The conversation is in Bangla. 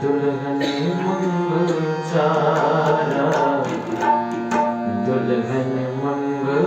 दुल्हन मंगल चारा दुल्हन मंगल